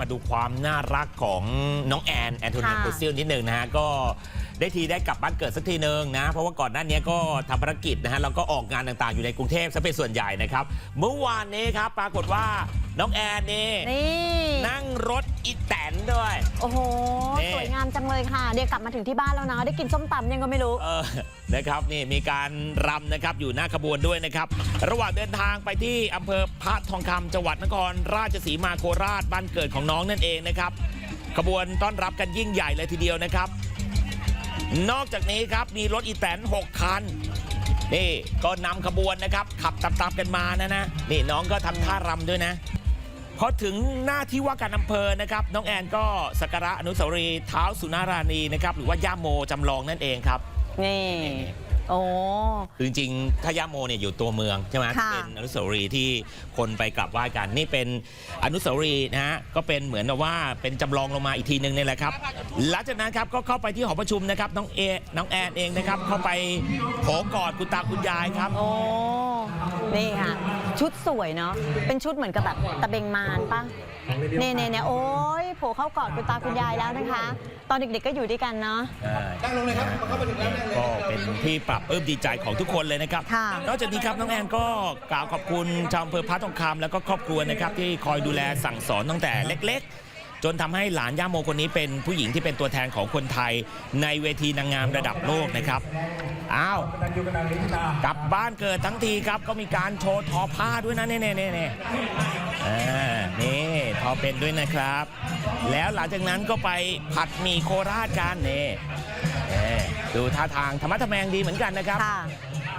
มาดูความน่ารักของน้องแอนแอนโทเนียค่ะโคซิลนิดหนึ่งนะฮะก็ได้ทีได้กลับบ้านเกิดสักทีหนึ่งนะ เพราะว่าก่อนหน้านี้ก็ทำภารกิจนะฮะแล้วก็ออกงานต่างๆ อยู่ในกรุงเทพซะเป็นส่วนใหญ่นะครับ เมื่อวานนี้ครับปรากฏว่าน้องแอนนี่นี่นั่งรถอีแตนด้วย โอ้โหนี่สวยงามจังเลยค่ะ เดี๋ยวกลับมาถึงที่บ้านแล้วนะ ได้กินส้มตำยังก็ไม่รู้ เออนะครับนี่มีการรำนะครับอยู่หน้าขบวนด้วยนะครับ ระหว่างเดินทางไปที่อำเภอพระทองคำจังหวัดนครราชสีมาโคราชบ้านเกิดของน้องนั่นเองนะครับ ขบวนต้อนรับกันยิ่งใหญ่เลยทีเดียวนะครับ นอกจากนี้ครับมีรถอีแตน6คันนี่ก็นำขบวนนะครับ ขับตามๆกันมานะนะนี่น้องก็ทำท่ารำด้วยนะ พอถึงหน้าที่ว่าการอำเภอนะครับ น้องแอนก็สักการะอนุสาวรีย์เท้าสุนาราณีนะครับ หรือว่าย่าโมจำลองนั่นเองครับ นี่ โอ้ คือจริงๆถ้าย่าโมเนี่ยอยู่ตัวเมืองใช่ไหมค่ะเป็นอนุสาวรีย์ที่คนไปกราบไหว้กัน นี่เป็นอนุสาวรีย์นะฮะก็เป็นเหมือนกับว่าเป็นจำลองลงมาอีกทีหนึ่งนี่แหละครับหลังจากนั้นครับก็เข้าไปที่หอประชุมนะครับน้องเอน้องแอนเองนะครับเข้าไปโผกอดคุณตาคุณยายครับ โอ้ นี่ค่ะ ชุดสวยเนาะ เป็นชุดเหมือนกับแบบตะเบงมารปะ เน่เน่เน่โอ้ยโผล่เข้ากอดคุณตาคุณยายแล้วนะคะ ตอนเด็กๆก็อยู่ด้วยกันเนาะนั่งลงเลยครับเข้ามาถึงแล้วก็เป็นที่ปรับเอิ่มดีใจของทุกคนเลยนะครับ ค่ะ นอกจากนี้ครับน้องแอนก็กล่าวขอบคุณชาวอำเภอพระทองคำแล้วก็ครอบครัวนะครับที่คอยดูแลสั่งสอนตั้งแต่เล็ก ๆ จนทำให้หลานย่าโมคนนี้เป็นผู้หญิงที่เป็นตัวแทนของคนไทย ในเวทีนางงามระดับโลกนะครับอ้าวกลับบ้านเกิดทั้งทีครับก็มีการโชว์ทอผ้าด้วยนะเน่เน่เน่เน่อ่านี่ ขาเป็นด้วยนะครับ แล้วหลังจากนั้นก็ไปผัดหมี่โคราชกันนี่เน่ดูท่าทางธรรมะทแมงดีเหมือนกันนะครับ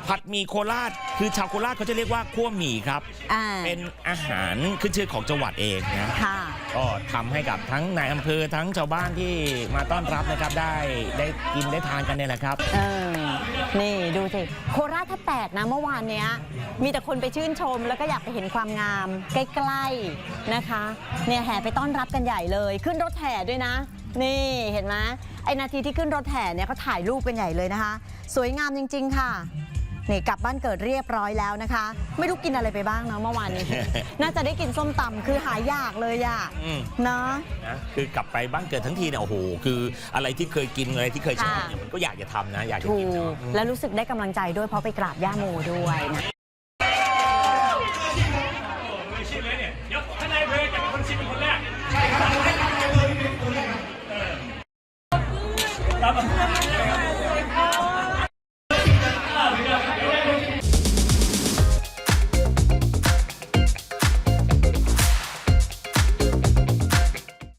ผัดหมี่โคราชคือชาวโคราชเขาจะเรียกว่าขั้วหมี่ครับ เป็นอาหารขึ้นชื่อของจังหวัดเองนะ ก็ทำให้กับทั้งนายอำเภอทั้งชาวบ้านที่มาต้อนรับนะครับได้ได้กินได้ทานกันเนี่ยแหละครับเออนี่ดูสิโคราชถ้าแตกนะเมื่อวานเนี้ยมีแต่คนไปชื่นชม แล้วก็อยากไปเห็นความงามใกล้ๆนะคะเนี่ยแห่ไปต้อนรับกันใหญ่เลย ขึ้นรถแห่ด้วยนะ นี่เห็นไหมไอนาทีที่ขึ้นรถแห่เนี่ยเขาถ่ายรูปกันใหญ่เลยนะคะ สวยงามจริง ๆ ค่ะ นี่กลับบ้านเกิดเรียบร้อยแล้วนะคะ ไม่รู้กินอะไรไปบ้างเนาะเมื่อวานนี้ น่าจะได้กินส้มตำคือหายากเลยอะอืม เนาะ นะคือกลับไปบ้านเกิดทั้งทีเนี่ยโอ้โหคืออะไรที่เคยกินอะไรที่เคยชอบค่ะ เนี่ยมันก็อยากจะทำนะ อยากจะถูกินกเนาะแล้วรู้สึกได้กำลังใจด้วยเพราะไปกราบย่าโมด้วยนะ